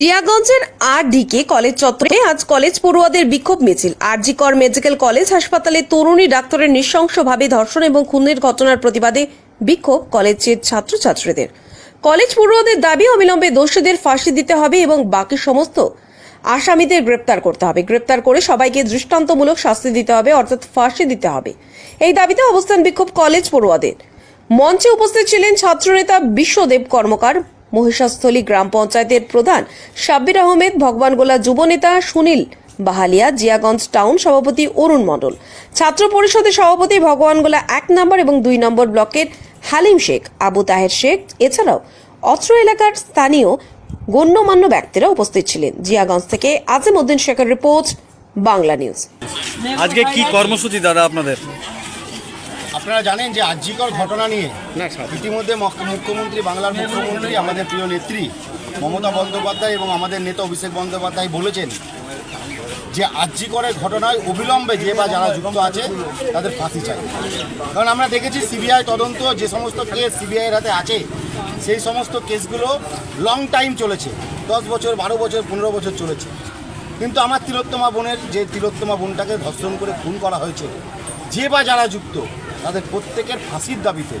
জিয়াগঞ্জের আর decay college চত্বরে আজ college পড়ুয়াদের বিক্ষোভ মিছিল। আরজি কর মেডিকেল কলেজ হাসপাতালে তরুণী ডাক্তারের নৃশংসভাবে ধর্ষণ এবং খুনের ঘটনার প্রতিবাদে বিক্ষোভ কলেজের ছাত্রছাত্রীদের। কলেজ পড়ুয়াদের দাবি, অবিলম্বে দোষীদের ফাঁসি দিতে হবে এবং বাকি সমস্ত আসামিদের গ্রেপ্তার করতে হবে। গ্রেপ্তার করে সবাইকে দৃষ্টান্তমূলক শাস্তি দিতে হবে, অর্থাৎ ফাঁসি দিতে হবে। এই দাবিতে অবস্থান বিক্ষোভ কলেজ পড়ুয়াদের। মঞ্চে উপস্থিত ছিলেন ছাত্রনেতা বিশ্বদেব কর্মকার মহিষাস্থলী গ্রাম পঞ্চায়েতের প্রধান সাব্বির আহমেদ, ভগবানগোলা যুবনেতা সুনীল বাহালিয়া, জিয়াগঞ্জ টাউন সভাপতি অরুণ মণ্ডল, ছাত্র পরিষদের সভাপতি ভগবানগোলা এক নম্বর এবং দুই নম্বর ব্লকের হালিম শেখ, আবু তাহের শেখ, এছাড়াও অত্র এলাকার স্থানীয় গণ্যমান্য ব্যক্তিরা উপস্থিত ছিলেন। জিয়াগঞ্জ থেকে আজিমউদ্দিন শেখের রিপোর্ট, বাংলা নিউজ। আজকে কি কর্মসূচি দাদা আপনাদের? আপনারা জানেন যে আর্যিকর ঘটনা নিয়ে ইতিমধ্যে মুখ্যমন্ত্রী বাংলার মুখ্যমন্ত্রী আমাদের প্রিয় নেত্রী মমতা বন্দ্যোপাধ্যায় এবং আমাদের নেতা অভিষেক বন্দ্যোপাধ্যায় বলেছেন যে আর্যিকরের ঘটনায় অবিলম্বে যে বা যারা যুক্ত আছে তাদের ফাঁসি চাই। কারণ আমরা দেখেছি সিবিআই তদন্ত যে সমস্ত কেস সিবিআইয়ের হাতে আছে সেই সমস্ত কেসগুলো লং টাইম চলেছে। দশ বছর বারো বছর পনেরো বছর চলেছে। কিন্তু আমার তিলোত্তমা বোনের যে তিলোত্তমা বোনটাকে ধর্ষণ করে খুন করা হয়েছে যে বা যারা যুক্ত তাদের প্রত্যেকের ফাঁসির দাবিতে,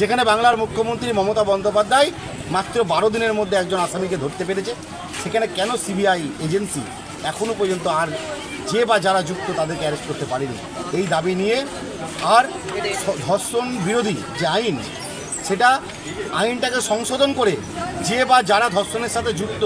যেখানে বাংলার মুখ্যমন্ত্রী মমতা বন্দ্যোপাধ্যায় মাত্র বারো দিনের মধ্যে একজন আসামিকে ধরতে পেরেছে। সেখানে কেন সিবিআই এজেন্সি এখনও পর্যন্ত আর যে বা যারা যুক্ত তাদেরকে অ্যারেস্ট করতে পারেনি? এই দাবি নিয়ে আর ধর্ষণ বিরোধী যে আইন সেটা আইনটাকে সংশোধন করে যে বা যারা ধর্ষণের সাথে যুক্ত,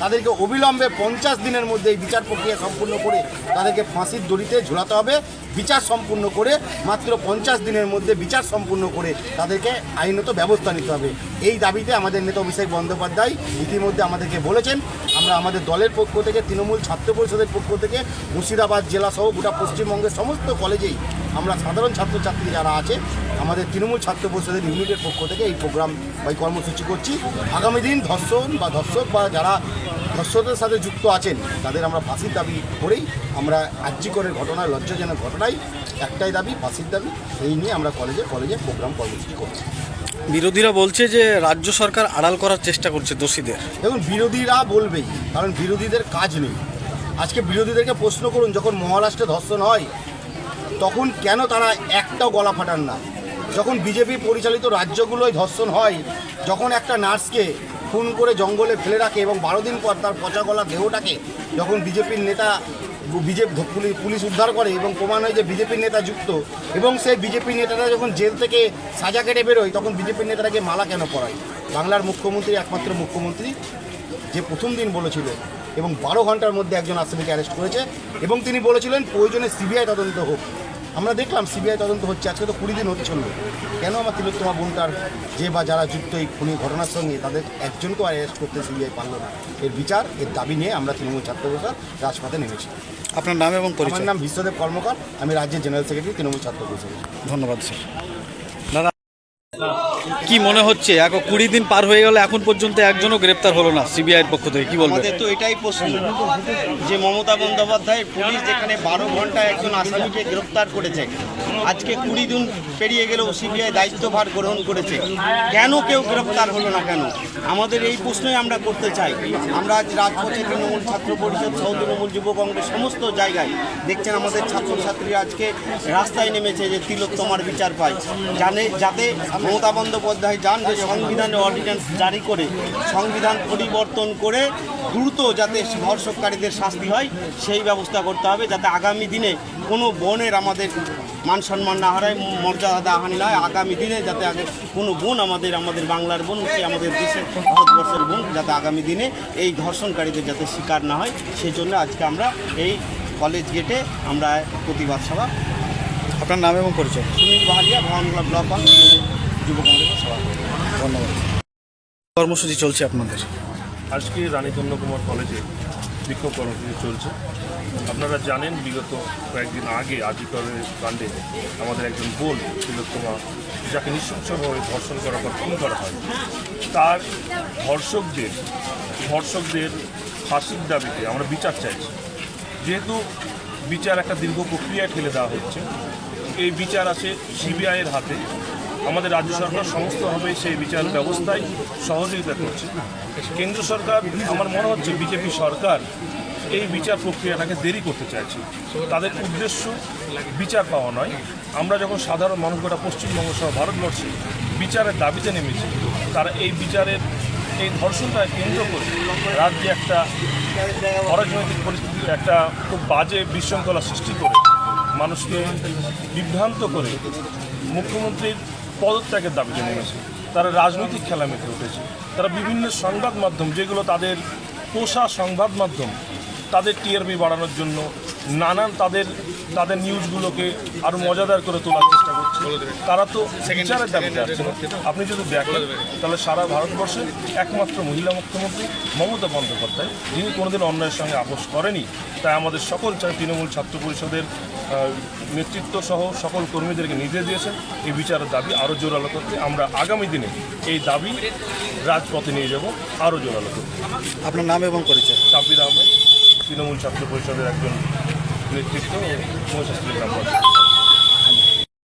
তাদেরকে অবিলম্বে পঞ্চাশ দিনের মধ্যে এই বিচার প্রক্রিয়া সম্পূর্ণ করে তাদেরকে ফাঁসির দড়িতে ঝোলাতে হবে। বিচার সম্পূর্ণ করে মাত্র পঞ্চাশ দিনের মধ্যে বিচার সম্পূর্ণ করে তাদেরকে আইনত ব্যবস্থা নিতে হবে। এই দাবিতে আমাদের নেতা অভিষেক বন্দ্যোপাধ্যায় ইতিমধ্যে আমাদেরকে বলেছেন, আমরা আমাদের দলের পক্ষ থেকে, তৃণমূল ছাত্র পরিষদের পক্ষ থেকে মুর্শিদাবাদ জেলা সহ গোটা পশ্চিমবঙ্গের সমস্ত কলেজেই আমরা সাধারণ ছাত্রছাত্রী যারা আছে আমাদের তৃণমূল ছাত্র পরিষদের ইউনিটের পক্ষ থেকে এই প্রোগ্রাম বা এই কর্মসূচি করছি। আগামী দিন ধর্ষণ বা ধর্ষক বা যারা ধর্ষকদের সাথে যুক্ত আছেন তাদের আমরা ফাঁসির দাবি করেই আমরা আর্যিকরের ঘটনায় লজ্জাজনক ঘটনায় একটাই দাবি ফাঁসির দাবি। এই নিয়ে আমরা কলেজে কলেজে প্রোগ্রাম কর্মসূচি করছি। বিরোধীরা বলছে যে রাজ্য সরকার আড়াল করার চেষ্টা করছে দোষীদের। দেখুন বিরোধীরা বলবেই কারণ বিরোধীদের কাজ নেই। আজকে বিরোধীদেরকে প্রশ্ন করুন যখন মহারাষ্ট্রে ধর্ষণ হয় তখন কেন তারা একটাও গলা ফাটান না? যখন বিজেপি পরিচালিত রাজ্যগুলোয় ধর্ষণ হয়, যখন একটা নার্সকে খুন করে জঙ্গলে ফেলে রাখে এবং বারো দিন পর তার পচা গলা দেহটাকে যখন বিজেপির নেতা, বিজেপি পুলিশ উদ্ধার করে এবং প্রমাণ হয় যে বিজেপির নেতা যুক্ত এবং সেই বিজেপির নেতারা যখন জেল থেকে সাজা কেটে বেরোয়, তখন বিজেপির নেতারাকে মালা কেন পড়ায় বাংলার মুখ্যমন্ত্রী একমাত্র মুখ্যমন্ত্রী যে প্রথম দিন বলেছিল এবং বারো ঘণ্টার মধ্যে একজন আসামিকে অ্যারেস্ট করেছে এবং তিনি বলেছিলেন, প্রয়োজনে সিবিআই তদন্ত হোক। আমরা দেখলাম সিবিআই তদন্ত হচ্ছে আজকে তো কুড়ি দিন হচ্ছিল কেন আমার তিলোত্তমা বোনটার যে বা যারা যুক্ত এই খুনি ঘটনার সঙ্গে তাদের একজনকেও অ্যারেস্ট করতে সিবিআই পারল না? এর বিচার এর দাবি নিয়ে আমরা তৃণমূল ছাত্র রাজপথে নেমেছি। আপনার নাম এবং আমার নাম বিশ্বদেব কর্মকার আমি রাজ্যের জেনারেল সেক্রেটারি তৃণমূল ছাত্র পরিষদ ধন্যবাদ স্যার। কি মনে হচ্ছে? এখন কুড়ি দিন পার হয়ে গেল এখন পর্যন্ত একজনও গ্রেপ্তার হলো না সিবিআইয়ের পক্ষ থেকে, কি আমাদের তো এটাই প্রশ্ন। যে মমতা বন্দ্যোপাধ্যায় পুলিশ যেখানে বারো ঘণ্টা একজন আসামিকে গ্রেপ্তার করেছে, আজকে কুড়ি দিন পেরিয়ে গেলেও সিবিআই দায়িত্বভার গ্রহণ করেছে, কেন কেউ গ্রেপ্তার হলো না কেন? আমাদের এই প্রশ্নই আমরা করতে চাই। আমরা আজ রাজপথে তৃণমূল ছাত্র পরিষদ, সহ তৃণমূল যুব কংগ্রেস সমস্ত জায়গায় দেখছেন আমাদের ছাত্রছাত্রীরা আজকে রাস্তায় নেমেছে যে তিলোত্তমার বিচার পায়। জানে যাতে মমতা বন্দ্যোপাধ্যায় যান যে সংবিধানে অর্ডিন্যান্স জারি করে সংবিধান পরিবর্তন করে দ্রুত যাতে ধর্ষককারীদের শাস্তি হয় সেই ব্যবস্থা করতে হবে যাতে আগামী দিনে কোনো বোনের আমাদের মান সম্মান না হারায় মর্যাদা হানি না হয়। আগামী দিনে যাতে আগে কোনো বোন আমাদের আমাদের বাংলার বোন কি আমাদের দেশের ভারতবর্ষের বোন যাতে আগামী দিনে এই ধর্ষণকারীদের যাতে শিকার না হয় সেই জন্য আজকে আমরা এই কলেজ গেটে আমরা প্রতিবাদ সভা আপনার নাম এবং পরিচয়। সুনীল বাহালিয়া ভবনগুলা ব্লক ধন্যবাদ। কর্মসূচি চলছে আপনাদের? আজকে রানী কুমার কলেজে বিক্ষোভ কর্মসূচি চলছে। আপনারা জানেন, বিগত কয়েকদিন আগে আজিকরের কাণ্ডে আমাদের একজন বোন তিলোত্তমা যাকে নৃশংসভাবে ধর্ষণ করার পর খুন করা হয়, তার ধর্ষকদের ধর্ষকদের ফাঁসির দাবিতে আমরা বিচার চাইছি। যেহেতু বিচার একটা দীর্ঘ প্রক্রিয়ায় ঠেলে দেওয়া হচ্ছে, এই বিচার আছে সিবিআইয়ের হাতে। আমাদের রাজ্য সরকার সমস্তভাবে সেই বিচার ব্যবস্থায় সহযোগিতা করছে। কেন্দ্র সরকার, আমার মনে হচ্ছে বিজেপি সরকার এই বিচার প্রক্রিয়াটাকে দেরি করতে চাইছে। তাদের উদ্দেশ্য বিচার পাওয়া নয়। আমরা যখন সাধারণ মানুষ গোটা পশ্চিমবঙ্গ সহ ভারতবর্ষে বিচারের দাবিতে নেমেছি, তারা এই বিচারের এই ধর্ষণটা কেন্দ্র করে রাজ্যে একটা অরাজনৈতিক পরিস্থিতি, একটা খুব বাজে বিশৃঙ্খলা সৃষ্টি করে, মানুষকে বিভ্রান্ত করে মুখ্যমন্ত্রীর পদত্যাগের দাবিতে নেমেছে তারা রাজনৈতিক খেলা মেতে উঠেছে। তারা বিভিন্ন সংবাদ মাধ্যম, যেগুলো তাদের পোষা সংবাদ মাধ্যম, তাদের টিআরপি বাড়ানোর জন্য নানান তাদের তাদের নিউজগুলোকে আরও মজাদার করে তোলার চেষ্টা করছে। তারা তো বিচারের দাবিতে আসছে আপনি যদি দেখেন তাহলে সারা ভারতবর্ষে একমাত্র মহিলা মুখ্যমন্ত্রী মমতা বন্দ্যোপাধ্যায় যিনি কোনোদিন অন্যায়ের সঙ্গে আপোষ করেনি। তাই আমাদের সকল তৃণমূল ছাত্র পরিষদের নেতৃত্ব সহ সকল কর্মীদেরকে নির্দেশ দিয়েছেন এই বিচারের দাবি আরও জোরালো করতে। আমরা আগামী দিনে এই দাবি রাজপথে নিয়ে যাব আরও জোরালো করতে। আপনার নাম এবং পরিচয়। সাব্বির আহমেদ তৃণমূল ছাত্র পরিষদের একজন Ну, никто может с ним работать.